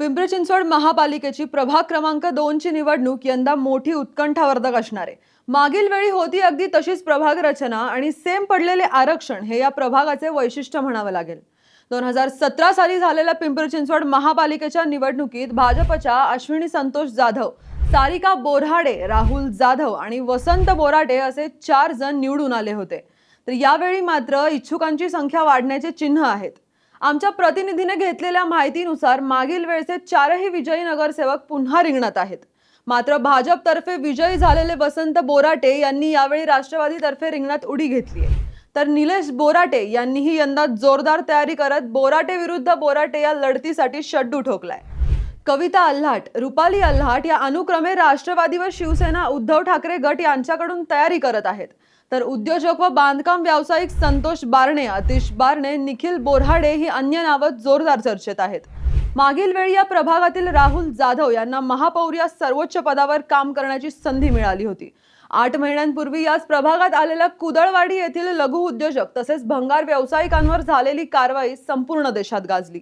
पिंपरी चिंचवड महापालिकेची प्रभाग क्रमांक दोनची निवडणूक यंदा मोठी उत्कंठावर्धक असणार आहे. मागील वेळी होती अगदी तशीच प्रभाग रचना आणि सेम पडलेले आरक्षण हे या प्रभागाचे वैशिष्ट्य म्हणावं लागेल. दोन हजार सतरा साली झालेल्या पिंपरी चिंचवड महापालिकेच्या निवडणुकीत भाजपच्या अश्विनी संतोष जाधव सारिका बोराडे राहुल जाधव आणि वसंत बोराडे असे चार जण निवडून आले होते. तर यावेळी मात्र इच्छुकांची संख्या वाढण्याचे चिन्ह आहेत. आमच्या प्रतिनिधीने घेतलेल्या माहितीनुसार मागील वेळचे चारही विजयी नगरसेवक पुन्हा रिंगणात आहेत. मात्र भाजपतर्फे विजयी झालेले वसंत बोराटे यांनी यावेळी राष्ट्रवादीतर्फे रिंगणात उडी घेतली आहे. तर निलेश बोराटे यांनीही यंदा जोरदार तयारी करत बोराटे विरुद्ध बोराटे या लढतीसाठी शड्डू ठोकलाय. कविता अल्हाट रुपाली अल्हाट या अनुक्रमे राष्ट्रवादी व शिवसेना उद्धव ठाकरे गट यांच्याकडून तयारी करत आहेत. तर उद्योजक व बांधकाम व्यावसायिक संतोष बारणे अतिश बारणे निखिल बोरहाडे ही अन्य नावं जोरदार चर्चेत आहेत. मागील वेळी या प्रभागातील राहुल जाधव यांना महापौर या सर्वोच्च पदावर काम करण्याची संधी मिळाली होती. आठ महिन्यांपूर्वी याच प्रभागात आलेल्या कुदळवाडी येथील लघु उद्योजक तसेच भंगार व्यावसायिकांवर झालेली कारवाई संपूर्ण देशात गाजली.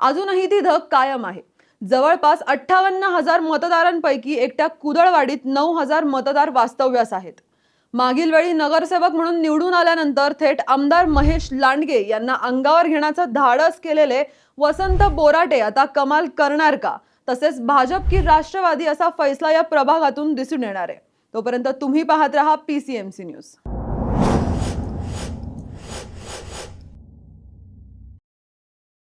अजूनही ती धग कायम आहे. जवळपास अठ्ठावन्न हजार मतदारांपैकी एकट्या कुदळवाडीत नऊ हजार मतदार वास्तव्यास आहेत. मागील वेळी नगरसेवक म्हणून निवडून आल्यानंतर थेट आमदार महेश लांडगे यांना अंगावर घेण्याचं धाडस केलेले वसंत बोराटे आता कमाल करणार का? तसेच भाजप की राष्ट्रवादी असा फैसला या प्रभागातून दिसून येणार आहे. तोपर्यंत तुम्ही पाहत रहा पीसीएमसी न्यूज